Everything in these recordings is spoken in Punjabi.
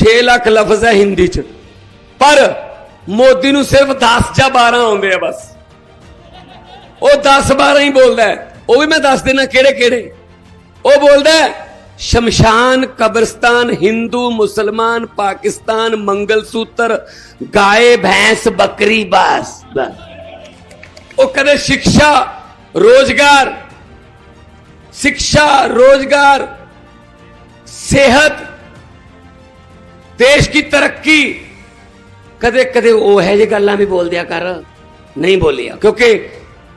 6 ਲੱਖ ਲਫ਼ਜ਼ ਹੈ ਹਿੰਦੀ ਚ। ਪਰ ਮੋਦੀ ਨੂੰ ਸਿਰਫ 10 ਜਾਂ 12 ਆਉਂਦੇ ਆ ਬਸ। ਉਹ 10 12 ਹੀ ਬੋਲਦਾ ਉਹ ਵੀ ਮੈਂ ਦੱਸ ਦੇਣਾ ਕਿਹੜੇ ਕਿਹੜੇ। ਉਹ ਬੋਲਦਾ ਸ਼ਮਸ਼ਾਨ ਕਬਰਸਤਾਨ ਹਿੰਦੂ, ਮੁਸਲਮਾਨ, ਪਾਕਿਸਤਾਨ, ਮੰਗਲ ਸੂਤਰ, ਗਾਏ, ਭੈਂਸ, ਬੱਕਰੀ, ਬਾਸ। ਬਸ ਉਹ ਕਦੇ ਸਿੱਖਿਆ ਰੋਜ਼ਗਾਰ ਸਿੱਖਿਆ ਰੋਜ਼ਗਾਰ, ਸਿਹਤ ਦੇਸ਼ ਦੀ ਤਰੱਕੀ। ਕਦੇ ਕਦੇ ਉਹ ਹੈ ਜੇ ਗੱਲਾਂ ਵੀ ਬੋਲ ਦਿਆ ਕਰ, ਨਹੀਂ ਬੋਲਿਆ। ਕਿਉਂਕਿ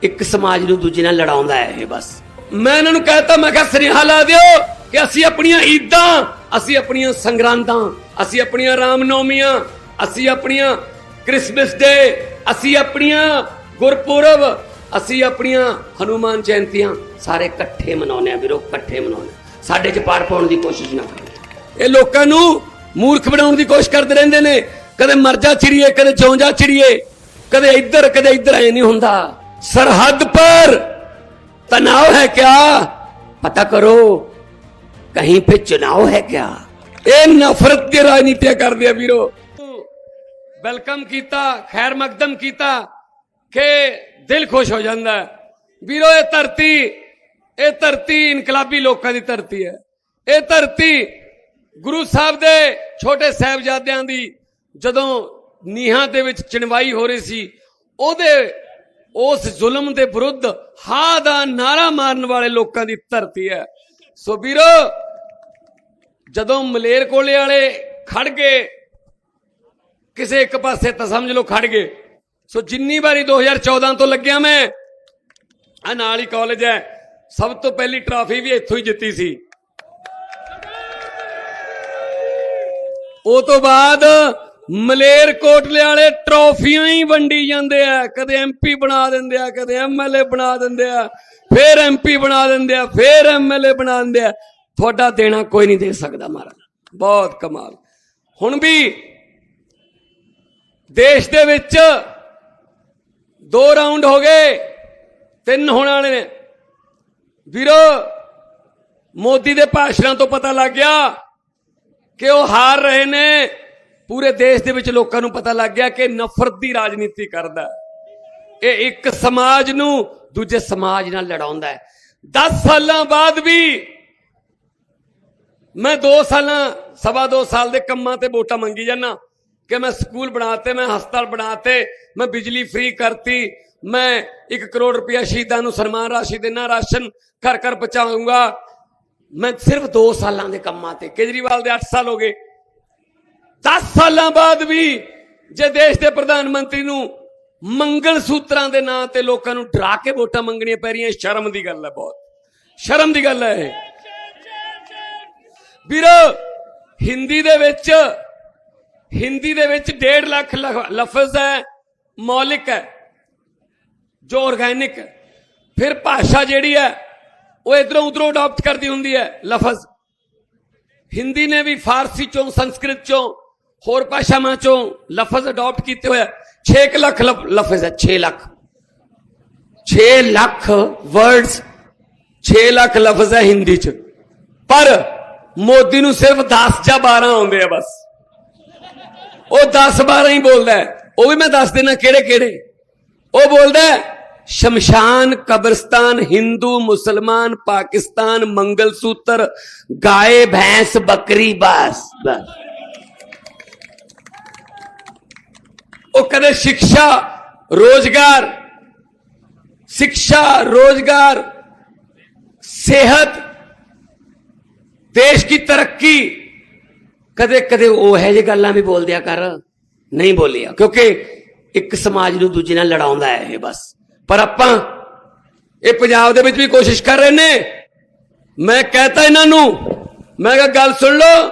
ਇੱਕ ਸਮਾਜ ਨੂੰ ਦੂਜੇ ਨਾਲ ਲੜਾਉਂਦਾ ਹੈ ਇਹ ਬਸ। ਮੈਂ ਇਹਨਾਂ ਨੂੰ ਕਹਤਾ, ਮੈਂ ਕਿਹਾ, ਸੁਨੇਹਾ ਲਾ ਦਿਓ ਕਿ ਅਸੀਂ ਆਪਣੀਆਂ ਈਦਾਂ, ਅਸੀਂ ਆਪਣੀਆਂ ਸੰਗਰਾਂਦਾਂ, ਅਸੀਂ ਆਪਣੀਆਂ ਰਾਮਨੌਮੀਆਂ, ਅਸੀਂ ਆਪਣੀਆਂ ਕ੍ਰਿਸਮਸ ਡੇ, ਅਸੀਂ ਆਪਣੀਆਂ ਗੁਰਪੁਰਬ, ਅਸੀਂ ਆਪਣੀਆਂ ਹਨੂਮਾਨ ਜਯੰਤੀਆਂ, ਸਾਰੇ ਇਕੱਠੇ ਮਨਾਉਂਦੇ ਆ ਵੀਰੋ, ਇਕੱਠੇ ਮਨਾਉਂਦੇ ਆ। ਸਾਡੇ ਚ ਪਾੜ ਪਾਉਣ ਦੀ ਕੋਸ਼ਿਸ਼ ਨਾ ਕਰੋ। ਇਹ ਲੋਕਾਂ ਨੂੰ ਮੂਰਖ ਬਣਾਉਣ ਦੀ ਕੋਸ਼ਿਸ਼ ਕਰਦੇ ਰਹਿੰਦੇ ਨੇ। ਕਦੇ ਮਰਜਾ ਚਿੜੀਏ ਕਦੇ ਚੌਂਜਾ ਚਿੜੀਏ ਕਦੇ ਇੱਧਰ ਕਦੇ ਇੱਧਰ ਐ ਨਹੀਂ ਹੁੰਦਾ। ਸਰਹੱਦ ਪਰ ਤਣਾਅ ਹੈ ਕਿਆ? ਪਤਾ ਕਰੋ, ਕਹੀਂ ਪੇ ਚੁਣਾਵ ਹੈ ਕਿਆ? ਇਹ ਨਫ਼ਰਤ ਦੀ ਰਾਜਨੀਤੀ ਕਰਦੇ ਆ ਵੀਰੋ। ਵੈਲਕਮ ਕੀਤਾ, ਖੈਰ ਮਕਦਮ ਕੀਤਾ, ਕਿ ਦਿਲ ਖੁਸ਼ ਹੋ ਜਾਂਦਾ ਵੀਰੋ, ਇਹ ਧਰਤੀ ਇਹ ਧਰਤੀ ਇਨਕਲਾਬੀ ਲੋਕਾਂ ਦੀ ਧਰਤੀ ਹੈ। ਇਹ ਧਰਤੀ ਗੁਰੂ ਸਾਹਿਬ ਦੇ ਛੋਟੇ ਸਾਹਿਬਜ਼ਾਦਿਆਂ ਦੀ ਜਦੋਂ ਨੀਹਾਂ ਦੇ ਵਿੱਚ ਚਿਣਵਾਈ ਹੋ ਰਹੀ ਸੀ, ਉਹਦੇ ਉਸ ਜ਼ੁਲਮ ਦੇ ਵਿਰੁੱਧ ਹਾ ਦਾ ਨਾਰਾ ਮਾਰਨ ਵਾਲੇ ਲੋਕਾਂ ਦੀ ਧਰਤੀ ਹੈ। ਸੋ ਵੀਰੋ, ਜਦੋਂ ਮਲੇਰ ਕੋਲੇ ਵਾਲੇ ਖੜ ਗਏ, ਕਿਸੇ ਇੱਕ ਪਾਸੇ ਤਾਂ ਸਮਝ ਲਓ ਖੜ ਗਏ। ਸੋ ਜਿੰਨੀ ਵਾਰੀ 2014 ਤੋਂ ਲੱਗਿਆ ਮੈਂ ਆ ਨਾਲ ਹੀ ਕਾਲਜ ਹੈ। ਸਭ ਤੋਂ ਪਹਿਲੀ ਟਰਾਫੀ ਵੀ ਇੱਥੋਂ ਹੀ ਜਿੱਤੀ ਸੀ। ਉਹ ਤੋਂ ਬਾਅਦ ਮਲੇਰ ਕੋਟਲੇ ਵਾਲੇ ਟਰੋਫੀਆਂ ਹੀ ਵੰਡੀ ਜਾਂਦੇ ਆ। ਕਦੇ ਐਮਪੀ ਬਣਾ ਦਿੰਦੇ ਆ, ਕਦੇ ਐਮਐਲਏ ਬਣਾ ਦਿੰਦੇ ਆ, ਫੇਰ ਐਮਪੀ ਬਣਾ ਦਿੰਦੇ ਆ, ਫੇਰ ਐਮਐਲਏ ਬਣਾ ਦਿੰਦੇ ਆ। ਤੁਹਾਡਾ ਦੇਣਾ ਕੋਈ ਨਹੀਂ ਦੇ ਸਕਦਾ ਮਹਾਰਾਜ। ਬਹੁਤ ਕਮਾਲ। ਹੁਣ ਵੀ ਦੇਸ਼ ਦੇ ਵਿੱਚ ਦੋ ਰਾਉਂਡ ਹੋ ਗਏ, ਤਿੰਨ ਹੋਣ ਵਾਲੇ ਨੇ। ਵੀਰੋ, ਮੋਦੀ ਦੇ ਭਾਸ਼ਣਾਂ ਤੋਂ ਪਤਾ ਲੱਗ ਗਿਆ ਕਿ ਉਹ ਹਾਰ ਰਹੇ ਨੇ। ਪੂਰੇ ਦੇਸ਼ ਦੇ ਵਿੱਚ ਲੋਕਾਂ ਨੂੰ ਪਤਾ ਲੱਗ ਗਿਆ ਕਿ ਨਫ਼ਰਤ ਦੀ ਰਾਜਨੀਤੀ ਕਰਦਾ ਇਹ ਇੱਕ ਸਮਾਜ ਨੂੰ ਦੂਜੇ ਸਮਾਜ ਨਾਲ ਲੜਾਉਂਦਾ ਹੈ। 10 ਸਾਲਾਂ ਬਾਅਦ ਵੀ ਮੈਂ 2 ਸਾਲਾਂ, ਸਵਾ 2 ਸਾਲ ਦੇ ਕੰਮਾਂ ਤੇ ਵੋਟਾਂ ਮੰਗੀ ਜਾਂਦਾ। ਕਿ ਮੈਂ ਸਕੂਲ ਬਣਾਤੇ, ਮੈਂ ਹਸਪਤਾਲ ਬਣਾਤੇ, ਮੈਂ ਬਿਜਲੀ ਫ੍ਰੀ ਕਰਤੀ, ਮੈਂ 1 ਕਰੋੜ ਰੁਪਇਆ ਸ਼ਹੀਦਾਂ ਨੂੰ ਸਨਮਾਨ ਰਾਸ਼ੀ ਦੇਣਾ, ਰਾਸ਼ਨ ਘਰ ਘਰ ਪਹੁੰਚਾਉਂਗਾ। ਮੈਂ ਸਿਰਫ 2 ਸਾਲਾਂ ਦੇ ਕੰਮਾਂ ਤੇ, ਕੇਜਰੀਵਾਲ ਦੇ 8 ਸਾਲ ਹੋ ਗਏ। 10 ਸਾਲਾਂ ਬਾਅਦ ਵੀ ਜੇ ਦੇਸ਼ ਦੇ ਪ੍ਰਧਾਨ ਮੰਤਰੀ ਨੂੰ ਮੰਗਲ ਸੂਤਰਾਂ ਦੇ ਨਾਂ ਤੇ ਲੋਕਾਂ ਨੂੰ ਡਰਾ ਕੇ ਵੋਟਾਂ ਮੰਗਣੀਆਂ ਪੈ ਰਹੀਆਂ, ਸ਼ਰਮ ਦੀ ਗੱਲ ਹੈ ਬਹੁਤ। ਸ਼ਰਮ ਦੀ ਗੱਲ ਹੈ ਇਹ। ਵੀਰੋ, ਹਿੰਦੀ ਦੇ ਵਿੱਚ, ਹਿੰਦੀ ਦੇ ਵਿੱਚ 1.5 ਲੱਖ ਲਫ਼ਜ਼ ਹੈ, ਮੌਲਿਕ ਹੈ, ਜੋ ਆਰਗੈਨਿਕ ਫਿਰ ਭਾਸ਼ਾ ਜਿਹੜੀ ਹੈ ਉਹ ਇਧਰੋਂ ਉਧਰੋਂ ਅਡਾਪਟ ਕਰਦੀ ਹੁੰਦੀ ਹੈ, ਲਫ਼ਜ਼। ਹਿੰਦੀ ਨੇ ਵੀ ਫਾਰਸੀ ਚੋਂ, ਸੰਸਕ੍ਰਿਤ ਚੋਂ, ਹੋਰ ਭਾਸ਼ਾਵਾਂ ਚੋਂ ਲਫ਼ਜ਼ ਅਡਾਪਟ ਕੀਤੇ ਹੋਇਆ 6 ਲੱਖ ਲਫ਼ਜ਼ ਹੈ 6 ਲੱਖ। 6 ਲੱਖ ਵਰਡਸ 6 ਲੱਖ ਲਫ਼ਜ਼ ਹੈ ਹਿੰਦੀ ਚ। ਪਰ ਮੋਦੀ ਨੂੰ ਸਿਰਫ 10 ਜਾਂ 12 ਆਉਂਦੇ ਆ ਬਸ। ਉਹ 10 12 ਹੀ ਬੋਲਦਾ ਉਹ ਵੀ ਮੈਂ ਦੱਸ ਦੇਣਾ ਕਿਹੜੇ ਕਿਹੜੇ ਉਹ ਬੋਲਦਾ ਸ਼ਮਸ਼ਾਨ ਕਬਰਸਤਾਨ, ਹਿੰਦੂ, ਮੁਸਲਮਾਨ, ਪਾਕਿਸਤਾਨ ਮੰਗਲ ਸੂਤਰ ਗਾਏ ਭੈंस ਬੱਕਰੀ, ਬਸ। ਬਸ ਉਹ ਕਦੇ ਸਿੱਖਿਆ ਰੋਜ਼ਗਾਰ ਸਿੱਖਿਆ ਰੋਜ਼ਗਾਰ, ਸਿਹਤ, ਦੇਸ਼ ਦੀ ਤਰੱਕੀ। ਕਦੇ ਕਦੇ ਉਹ ਹੈ ਜੇ ਗੱਲਾਂ ਵੀ ਬੋਲ ਦਿਆ ਕਰ, ਨਹੀਂ ਬੋਲਿਆ, ਕਿਉਂਕਿ ਇੱਕ ਸਮਾਜ ਨੂੰ ਦੂਜੇ ਨਾਲ ਲੜਾਉਂਦਾ ਹੈ ਇਹ ਬਸ। ਪਰ ਆਪਾਂ ਇਹ ਪੰਜਾਬ ਦੇ ਵਿੱਚ ਵੀ ਕੋਸ਼ਿਸ਼ ਕਰ ਰਹੇ ਨੇ। ਮੈਂ ਕਹਤਾ ਇਹਨਾਂ ਨੂੰ, ਮੈਂ ਕਿਹਾ ਗੱਲ ਸੁਣ ਲਓ,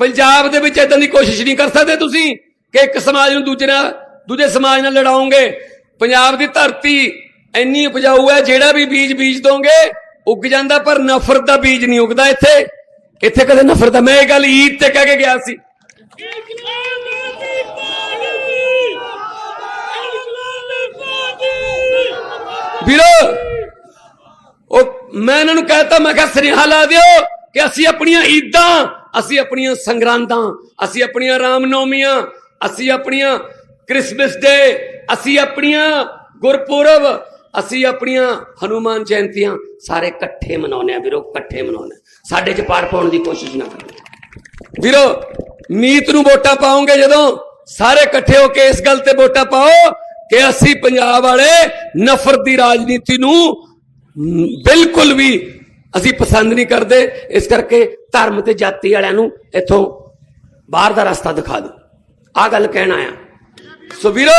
ਪੰਜਾਬ ਦੇ ਵਿੱਚ ਇਦਾਂ ਦੀ ਕੋਸ਼ਿਸ਼ ਨਹੀਂ ਕਰ ਸਕਦੇ ਤੁਸੀਂ ਕਿ ਇੱਕ ਸਮਾਜ ਨੂੰ ਦੂਜੇ ਨਾਲ, ਦੂਜੇ ਸਮਾਜ ਨਾਲ ਲੜਾਓਗੇ। ਪੰਜਾਬ ਦੀ ਧਰਤੀ ਇੰਨੀ ਉਪਜਾਊ ਹੈ, ਜਿਹੜਾ ਵੀ ਬੀਜ ਬੀਜ ਦੋਗੇ, ਉੱਗ ਜਾਂਦਾ, ਪਰ ਨਫ਼ਰਤ ਦਾ ਬੀਜ ਨਹੀਂ ਉੱਗਦਾ ਇੱਥੇ। ਇੱਥੇ ਕਦੇ ਨਫ਼ਰਤ ਦਾ, ਮੈਂ ਇਹ ਗੱਲ ਈਦ ਤੇ ਕਹਿ ਕੇ ਗਿਆ ਸੀ। ਵੀਰੋ, ਉਹ ਮੈਂ ਇਹਨਾਂ ਨੂੰ ਕਹਤਾ, ਮੈਂ ਕਿਹਾ, ਸੁਨੇਹਾ ਲਾ ਦਿਓ ਕਿ ਅਸੀਂ ਆਪਣੀਆਂ ਈਦਾਂ, ਅਸੀਂ ਆਪਣੀਆਂ ਸੰਗਰਾਂਦਾਂ, ਅਸੀਂ ਆਪਣੀਆਂ ਰਾਮਨੌਮੀਆਂ, ਅਸੀਂ ਆਪਣੀਆਂ ਕ੍ਰਿਸਮਸ ਡੇ ਅਸੀਂ ਆਪਣੀਆਂ ਗੁਰਪੁਰਬ, ਅਸੀਂ ਆਪਣੀਆਂ ਹਨੂਮਾਨ ਜਯੰਤੀਆਂ, ਸਾਰੇ ਇਕੱਠੇ ਮਨਾਉਂਦੇ ਆ ਵੀਰੋ, ਇਕੱਠੇ ਮਨਾਉਂਦੇ ਹਾਂ। ਸਾਡੇ ਚ ਪਾੜ ਪਾਉਣ ਦੀ ਕੋਸ਼ਿਸ਼ ਨਾ ਕਰੋ ਵੀਰੋ, ਮੀਤ ਨੂੰ ਵੋਟਾਂ ਪਾਉਂਗੇ ਜਦੋਂ, ਸਾਰੇ ਇਕੱਠੇ ਹੋ ਕੇ ਇਸ ਗੱਲ ਤੇ ਵੋਟਾਂ ਪਾਓ ਕਿ ਅਸੀਂ ਪੰਜਾਬ ਵਾਲੇ ਨਫ਼ਰਤ ਦੀ ਰਾਜਨੀਤੀ ਨੂੰ ਬਿਲਕੁਲ ਵੀ ਅਸੀਂ ਪਸੰਦ ਨਹੀਂ ਕਰਦੇ, ਇਸ ਕਰਕੇ ਧਰਮ ਤੇ ਜਾਤੀ ਵਾਲਿਆਂ ਨੂੰ ਇੱਥੋਂ ਬਾਹਰ ਦਾ ਰਸਤਾ ਦਿਖਾ ਦਿਓ। ਆ ਗੱਲ ਕਹਿਣ ਆ ਸੋ ਵੀਰੋ,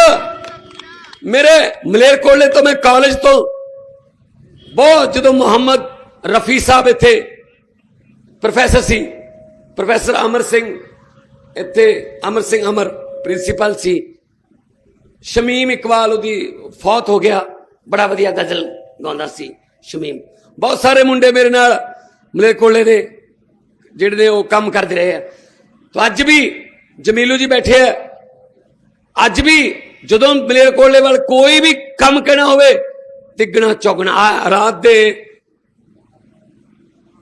ਮੇਰੇ ਮਲੇਰਕੋਟਲੇ ਤੋਂ ਮੈਂ ਕਾਲਜ ਤੋਂ ਬਹੁਤ ਜਦੋਂ ਮੁਹੰਮਦ ਰਫੀ ਸਾਹਿਬ ਇੱਥੇ ਪ੍ਰੋਫੈਸਰ ਸੀ ਪ੍ਰੋਫੈਸਰ ਅਮਰ ਸਿੰਘ, ਇੱਥੇ ਅਮਰ ਸਿੰਘ ਅਮਰ ਪ੍ਰਿੰਸੀਪਲ ਸੀ ਸ਼ਮੀਮ ਇਕਬਾਲ ਉਹਦੀ ਫੌਤ ਹੋ ਗਿਆ। ਬੜਾ ਵਧੀਆ ਗਜ਼ਲ ਗਾਉਂਦਾ ਸੀ ਸ਼ਮੀਮ। ਬਹੁਤ ਸਾਰੇ ਮੁੰਡੇ ਮੇਰੇ ਨਾਲ ਮਲੇਰਕੋਟਲੇ ਦੇ, ਜਿਹੜੇ ਨੇ ਉਹ ਕੰਮ ਕਰਦੇ ਰਹੇ ਆ। ਤਾਂ ਅੱਜ ਵੀ ਜਮੀਲੂ ਜੀ ਬੈਠੇ ਆ। ਅੱਜ ਵੀ ਜਦੋਂ ਮਲੇਰਕੋਟਲੇ ਵੱਲ ਕੋਈ ਵੀ ਕੰਮ ਕਹਿਣਾ ਹੋਵੇ, ਤਿੱਗਣਾ ਚੌਗਣਾ, ਆ ਰਾਤ ਦੇ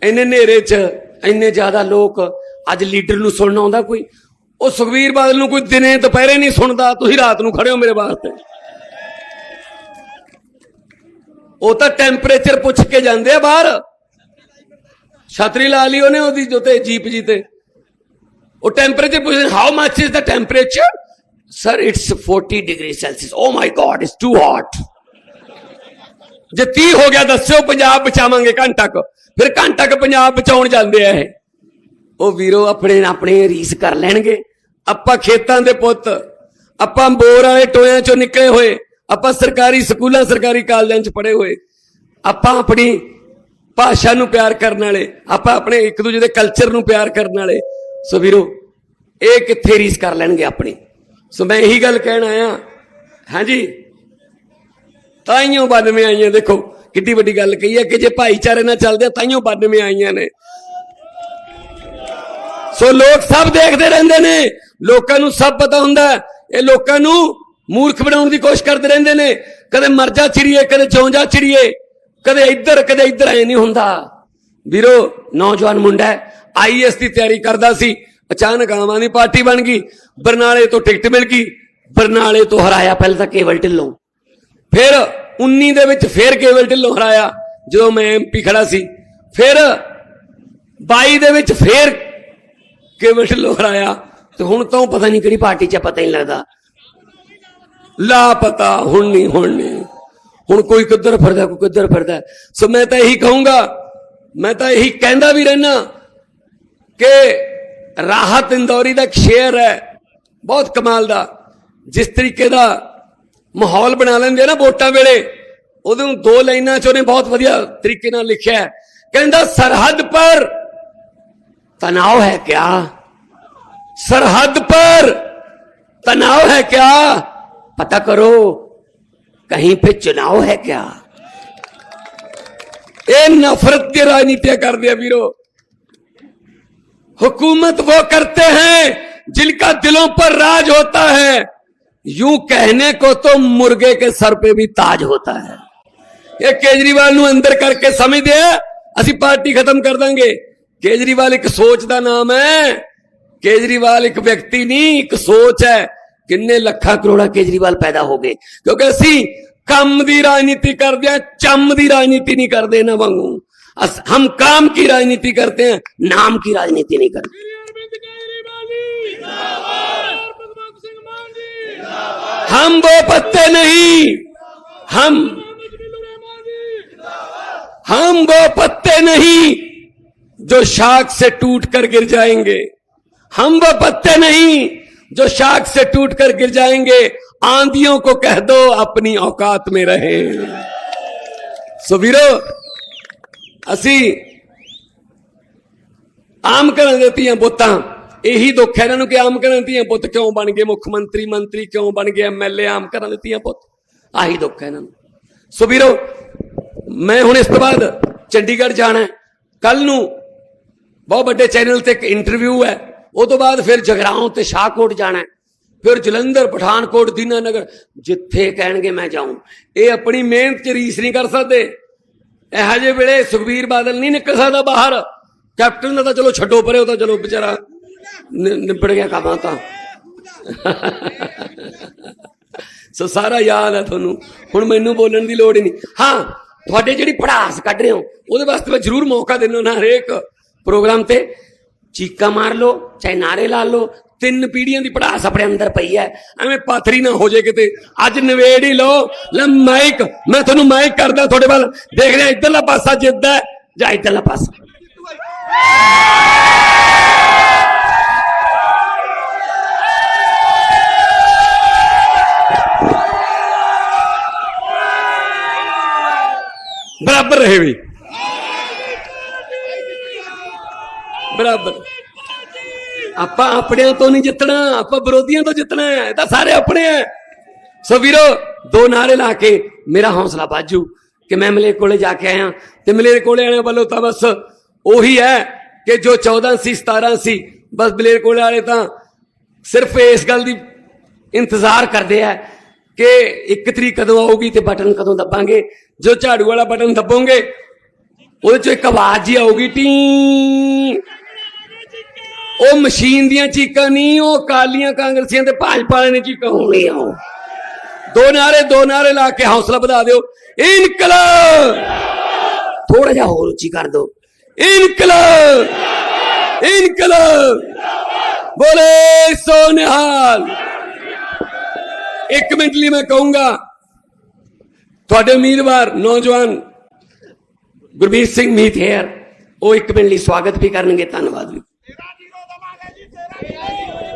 ਇੰਨੇ ਹਨੇਰੇ 'ਚ ਇੰਨੇ ਜ਼ਿਆਦਾ ਲੋਕ ਅੱਜ ਲੀਡਰ ਨੂੰ ਸੁਣਨਾ ਆਉਂਦਾ ਕੋਈ? ਉਹ ਸੁਖਵੀਰ ਬਾਦਲ ਨੂੰ ਕੋਈ ਦਿਨੇ ਦੁਪਹਿਰੇ ਨਹੀਂ ਸੁਣਦਾ, ਤੁਸੀਂ ਰਾਤ ਨੂੰ ਖੜੇ ਹੋ ਮੇਰੇ ਵਾਸਤੇ। ਉਹ ਤਾਂ ਟੈਂਪਰੇਚਰ ਪੁੱਛ ਕੇ ਜਾਂਦੇ ਆ ਬਾਹਰ। ਛਤਰੀ ਲਾ ਲਈ ਉਹਨੇ ਉਹਦੀ ਜੋਤੇ ਜੀਪ ਜੀ ਤੇ। ਉਹ ਟੈਂਪਰੇਚਰ ਪੁੱਛਦੇ how much is the temperature sir it's 40 degree Celsius oh my God it's too hot ਜੇ 30 ਹੋ ਗਿਆ ਦੱਸਿਓ, ਪੰਜਾਬ ਬਚਾਵਾਂਗੇ ਘੰਟਾ ਕੁ। ਫਿਰ ਘੰਟਾ ਕੁ ਪੰਜਾਬ ਬਚਾਉਣ ਜਾਂਦੇ ਆ ਇਹ। ਉਹ ਵੀਰੋ ਆਪਣੇ ਆਪਣੇ ਰੀਸ ਕਰ ਲੈਣਗੇ। ਆਪਾਂ ਖੇਤਾਂ ਦੇ ਪੁੱਤ, ਆਪਾਂ ਬੋਰ ਵਾਲੇ ਟੋਇਆਂ ਚੋਂ ਨਿਕਲੇ ਹੋਏ, ਆਪਾਂ ਸਰਕਾਰੀ ਸਕੂਲਾਂ, ਸਰਕਾਰੀ ਕਾਲਜਾਂ 'ਚ ਪੜ੍ਹੇ ਹੋਏ, ਆਪਾਂ ਆਪਣੀ ਭਾਸ਼ਾ ਨੂੰ ਪਿਆਰ ਕਰਨ ਵਾਲੇ, ਆਪਾਂ ਆਪਣੇ ਇੱਕ ਦੂਜੇ ਦੇ ਕਲਚਰ ਨੂੰ ਪਿਆਰ ਕਰਨ ਵਾਲੇ। ਸੋ ਵੀਰੋ, ਇਹ ਕਿੱਥੇ ਰੀਸ ਕਰ ਲੈਣਗੇ ਆਪਣੀ? ਸੋ ਮੈਂ ਇਹੀ ਗੱਲ ਕਹਿਣ ਆਇਆ, ਹਾਂਜੀ? ਤਾਈਓ 92 ਆਈਆਂ, ਦੇਖੋ, ਕਿੱਡੀ ਵੱਡੀ ਗੱਲ ਕਹੀ ਹੈ ਕਿ ਜੇ ਭਾਈਚਾਰੇ ਨਾਲ ਚੱਲਦੇ ਆ, ਤਾਈਓ 92 ਆਈਆਂ ਨੇ। ਸੋ ਲੋਕ ਸਭ ਦੇਖਦੇ ਰਹਿੰਦੇ ਨੇ ਲੋਕਾਂ ਨੂੰ ਸਭ ਪਤਾ ਹੁੰਦਾ ਇਹ ਲੋਕਾਂ ਨੂੰ ਮੂਰਖ ਬਣਾਉਣ ਦੀ ਕੋਸ਼ਿਸ਼ ਕਰਦੇ ਰਹਿੰਦੇ ਨੇ। ਕਦੇ ਮਰਜਾ ਚਿੜੀਏ, ਕਦੇ ਚੌਂਜਾ ਚਿੜੀਏ, ਕਦੇ ਇੱਧਰ ਕਦੇ ਇੱਧਰ ਐ ਨਹੀਂ ਹੁੰਦਾ। ਵੀਰੋ, ਨੌਜਵਾਨ ਮੁੰਡਾ ਆਈਐਸ ਦੀ ਤਿਆਰੀ ਕਰਦਾ ਸੀ। ਅਚਾਨਕ ਆਮ ਆਦਮੀ ਪਾਰਟੀ ਬਣ ਗਈ। ਬਰਨਾਲੇ ਤੋਂ ਟਿਕਟ ਮਿਲ ਗਈ। ਬਰਨਾਲੇ ਤੋਂ ਹਰਾਇਆ ਪਹਿਲਾਂ ਤਾਂ ਕੇਵਲ ਢਿੱਲੋਂ। ਫਿਰ 19 ਦੇ ਵਿੱਚ ਫਿਰ ਕੇਵਲ ਢਿੱਲੋਂ ਹਰਾਇਆ, ਜਦੋਂ ਮੈਂ ਐਮਪੀ ਖੜਾ ਸੀ। ਫਿਰ 22 ਦੇ ਵਿੱਚ ਫਿਰ ਕੇਵਲ ਢਿੱਲੋਂ ਹਰਾਇਆ। ਤੇ ਹੁਣ ਤਾਂ ਪਤਾ ਨਹੀਂ ਕਿਹੜੀ ਪਾਰਟੀ 'ਚ ਪਤਾ ਹੀ ਲੱਗਦਾ। ਲਾ ਪਤਾ, ਹੁਣ ਨਹੀਂ ਹੁਣ ਨਹੀਂ। ਹੁਣ ਕੋਈ ਕਿੱਧਰ ਫਿਰਦਾ, ਕੋਈ ਕਿੱਧਰ ਫਿਰਦਾ। ਸੋ ਮੈਂ ਤਾਂ ਇਹੀ ਕਹੂੰਗਾ, ਮੈਂ ਤਾਂ ਇਹੀ ਕਹਿੰਦਾ ਵੀ ਰਹਿਣਾ ਕਿ ਰਾਹਤ ਇੰਦੌਰੀ ਦਾ ਸ਼ੇਅਰ ਹੈ, ਬਹੁਤ ਕਮਾਲ ਦਾ। ਜਿਸ ਤਰੀਕੇ ਦਾ ਮਾਹੌਲ ਬਣਾ ਲੈਂਦੇ ਨਾ ਵੋਟਾਂ ਵੇਲੇ, ਉਹਦੇ ਨੂੰ ਦੋ ਲਾਈਨਾਂ 'ਚ ਉਹਨੇ ਬਹੁਤ ਵਧੀਆ ਤਰੀਕੇ ਨਾਲ ਲਿਖਿਆ ਕਹਿੰਦਾ ਸਰਹੱਦ ਪਰ ਤਣਾਅ ਹੈ ਕਿਆ? सरहद पर तनाव है क्या पता करो कहीं पे चुनाव है क्या ये नफरत की राजनीतियां कर दिया वीरो हुकूमत वो करते हैं जिनका दिलों पर राज होता है यूं कहने को तो मुर्गे के सर पे भी ताज होता है ਇਹ ਕੇਜਰੀਵਾਲ ਨੂੰ ਅੰਦਰ ਕਰਕੇ ਸਮਝਦੇ ਆ ਅਸੀਂ ਪਾਰਟੀ ਖਤਮ ਕਰ ਦਾਂਗੇ ਕੇਜਰੀਵਾਲ ਇੱਕ ਸੋਚ ਦਾ ਨਾਮ ਹੈ ਕੇਜਰੀਵਾਲ ਇੱਕ ਵਿਅਕਤੀ ਨਹੀਂ ਇੱਕ ਸੋਚ ਹੈ ਕਿੰਨੇ ਲੱਖਾਂ ਕਰੋੜਾ ਕੇਜਰੀਵਾਲ ਪੈਦਾ ਹੋ ਗਏ ਕਿਉਂਕਿ ਅਸੀਂ ਕੰਮ ਦੀ ਰਾਜਨੀਤੀ ਕਰਦੇ ਆ ਚੰਮ ਦੀ ਰਾਜਨੀਤੀ ਨਹੀਂ ਕਰਦੇ ਇਹਨਾਂ ਵਾਂਗੂ ਅਸ ਹਮ काम की राजनीति करते हैं नाम की राजनीति नहीं करते ਸ਼੍ਰੀ ਅਰਵਿੰਦ ਕੇਜਰੀਵਾਲ ਜੀ ਜਿੰਦਾਬਾਦ ਭਗਵੰਤ ਸਿੰਘ ਮਾਨ ਜੀ हम वो पत्ते नहीं हम ਮੁਜਮਿਲ ਰਹਿਮਾਨ ਜੀ हम वो पत्ते नहीं जो शाख से टूट कर गिर जाएंगे हम वो पत्ते नहीं जो शाख से टूट कर गिर जाएंगे आंधियों को कह दो अपनी औकात में रहे सो वीरो ਅਸੀਂ ਆਮ ਘਰਾਂ ਦੇ ਧੀਆਂ ਪੁੱਤਾਂ ਇਹੀ ਦੁੱਖ ਹੈ ਇਹਨਾਂ ਨੂੰ ਕਿ ਆਮ ਘਰਾਂ ਦੇ ਧੀਆਂ ਪੁੱਤ ਕਿਉਂ ਬਣ ਗਏ ਮੁੱਖ ਮੰਤਰੀ ਮੰਤਰੀ ਕਿਉਂ ਬਣ ਗਏ ਐਮਐਲਏ ਆਮ ਘਰਾਂ ਦੇ ਧੀਆਂ ਪੁੱਤ ਆਹੀ ਦੁੱਖ ਹੈ ਇਹਨਾਂ ਨੂੰ ਸੋ ਵੀਰੋ ਮੈਂ ਹੁਣ ਇਸ ਤੋਂ ਬਾਅਦ ਚੰਡੀਗੜ੍ਹ ਜਾਣਾ ਕੱਲ ਨੂੰ ਬਹੁਤ ਵੱਡੇ ਚੈਨਲ ਤੇ ਇੱਕ ਇੰਟਰਵਿਊ ਹੈ ਉਹ ਤੋਂ ਬਾਅਦ ਫਿਰ ਜਗਰਾਉਂ ਤੇ ਸ਼ਾਹਕੋਟ ਜਾਣਾ ਫਿਰ ਜਲੰਧਰ, ਪਠਾਨਕੋਟ, ਦੀਨਾਨਗਰ, ਜਿੱਥੇ ਕਹਿਣਗੇ ਮੈਂ ਜਾਊਂ। ਇਹ ਆਪਣੀ ਮਿਹਨਤ ਚ ਰੀਸ ਨਹੀਂ ਕਰ ਸਕਦੇ। ਇਹੋ ਜਿਹੇ ਵੇਲੇ ਸੁਖਬੀਰ ਬਾਦਲ ਨਹੀਂ ਨਿਕਲ ਸਕਦਾ ਬਾਹਰ। ਕੈਪਟਨ ਦਾ ਤਾਂ ਚਲੋ ਛੱਡੋ ਪਰੇ, ਉਹ ਤਾਂ ਚਲੋ ਵਿਚਾਰਾ ਨਿਬੜ ਗਿਆ ਕੰਮ ਤਾਂ। ਸੋ ਸਾਰਾ ਯਾਦ ਹੈ ਤੁਹਾਨੂੰ। ਹੁਣ ਮੈਨੂੰ ਬੋਲਣ ਦੀ ਲੋੜ ਹੀ ਨਹੀਂ। ਹਾਂ, ਤੁਹਾਡੇ ਜਿਹੜੀ ਪੜਾਸ ਕੱਢ ਰਹੇ ਹੋ, ਉਹਦੇ ਵਾਸਤੇ ਮੈਂ ਜ਼ਰੂਰ ਮੌਕਾ ਦਿੰਦਾ ਨਾ ਹਰੇਕ ਪ੍ਰੋਗਰਾਮ ਤੇ। ਚੀਕਾ ਮਾਰ ਲਓ, ਚਾਹੇ ਨਾਰੇ ਲਾ ਲਓ, ਤਿੰਨ ਪੀੜੀਆਂ ਦੀ ਪੜਾਸ ਆਪਣੇ ਅੰਦਰ ਪਈ ਹੈ। ਐਵੇਂ ਪਾਥਰੀ ਨਾ ਹੋ ਜੇ ਕਿਤੇ। ਅੱਜ ਨਵੇੜ ਹੀ ਲਓ। ਲੈ ਮਾਈਕ, ਮੈਂ ਤੁਹਾਨੂੰ ਮਾਈਕ ਕਰਦਾ ਤੁਹਾਡੇ ਵੱਲ। ਦੇਖਦੇ ਹਾਂ ਇੱਧਰਲਾ ਪਾਸਾ ਜਿੱਦਾਂ ਜਾਂ ਇੱਧਰਲਾ ਪਾਸਾ। ਬਰਾਬਰ ਰਹੇ ਵੀ। ਬਰਾਬਰ। ਆਪਾਂ ਆਪਣਿਆਂ ਤੋਂ ਨਹੀਂ ਜਿੱਤਣਾ, ਆਪਾਂ ਵਿਰੋਧੀਆਂ ਤੋਂ ਜਿੱਤਣਾ ਹੈ, ਇਹ ਤਾਂ ਸਾਰੇ ਆਪਣੇ ਹੈ। ਸੋ ਵੀਰੋ, ਦੋ ਨਾਰੇ ਲਾ ਕੇ ਮੇਰਾ ਹੌਸਲਾ ਬਾਜੂ ਕਿ ਮੈਂ ਮਲੇ ਕੋਲੇ ਜਾ ਕੇ ਆਇਆ। ਤੇ ਮਲੇ ਕੋਲੇ ਵਾਲਿਆਂ ਵੱਲੋਂ ਤਾਂ ਬਸ ਉਹੀ ਹੈ ਕਿ ਜੋ 14 ਸੀ 17 ਸੀ, ਬਸ ਬਲੇਰ ਕੋਲੇ ਵਾਲੇ ਤਾਂ ਸਿਰਫ ਇਸ ਗੱਲ ਦੀ ਇੰਤਜ਼ਾਰ ਕਰਦੇ ਆ ਕਿ ਇੱਕ ਤਰੀਕ ਕਦੋਂ ਆਊਗੀ ਤੇ ਬਟਨ ਕਦੋਂ ਦੱਬਾਂਗੇ। ਜੋ ਝਾੜੂ ਵਾਲਾ ਬਟਨ ਦੱਬੋਗੇ, ਉਹਦੇ ਚੋਂ ਇੱਕ ਆਵਾਜ਼ ਹੀ ਆਊਗੀ, ਟੀ। ਉਹ ਮਸ਼ੀਨ ਦੀਆਂ ਚੀਕਾਂ ਨਹੀਂ ਉਹ ਕਾਲੀਆਂ ਕਾਂਗਰਸੀਆਂ ਤੇ ਭਾਜਪਾ ਵਾਲਿਆਂ ਨੇ ਚੀਕਾਂ ਹੋਣੀਆਂ ਉਹ। ਦੋ ਨਾਰੇ ਦੋ ਨਾਰੇ ਲਾ ਕੇ ਹੌਸਲਾ ਵਧਾ ਦਿਓ। ਇਨਕਲਾਬ! ਥੋੜਾ ਜਿਹਾ ਹੋਰ ਉੱਚੀ ਕਰ ਦਿਓ। ਇਨਕਲਾਬ! ਇਨਕਲਾਬ! ਬੋਲੇ ਸੋ ਨਿਹਾਲ ਇੱਕ ਮਿੰਟ ਲਈ ਮੈਂ ਕਹੂੰਗਾ, ਤੁਹਾਡੇ ਉਮੀਦਵਾਰ ਨੌਜਵਾਨ ਗੁਰਬੀਰ ਸਿੰਘ ਮੀਤ ਹੈਰ ਉਹ ਇੱਕ ਮਿੰਟ ਲਈ ਸਵਾਗਤ ਵੀ ਕਰਨਗੇ। ਧੰਨਵਾਦ ਵੀ।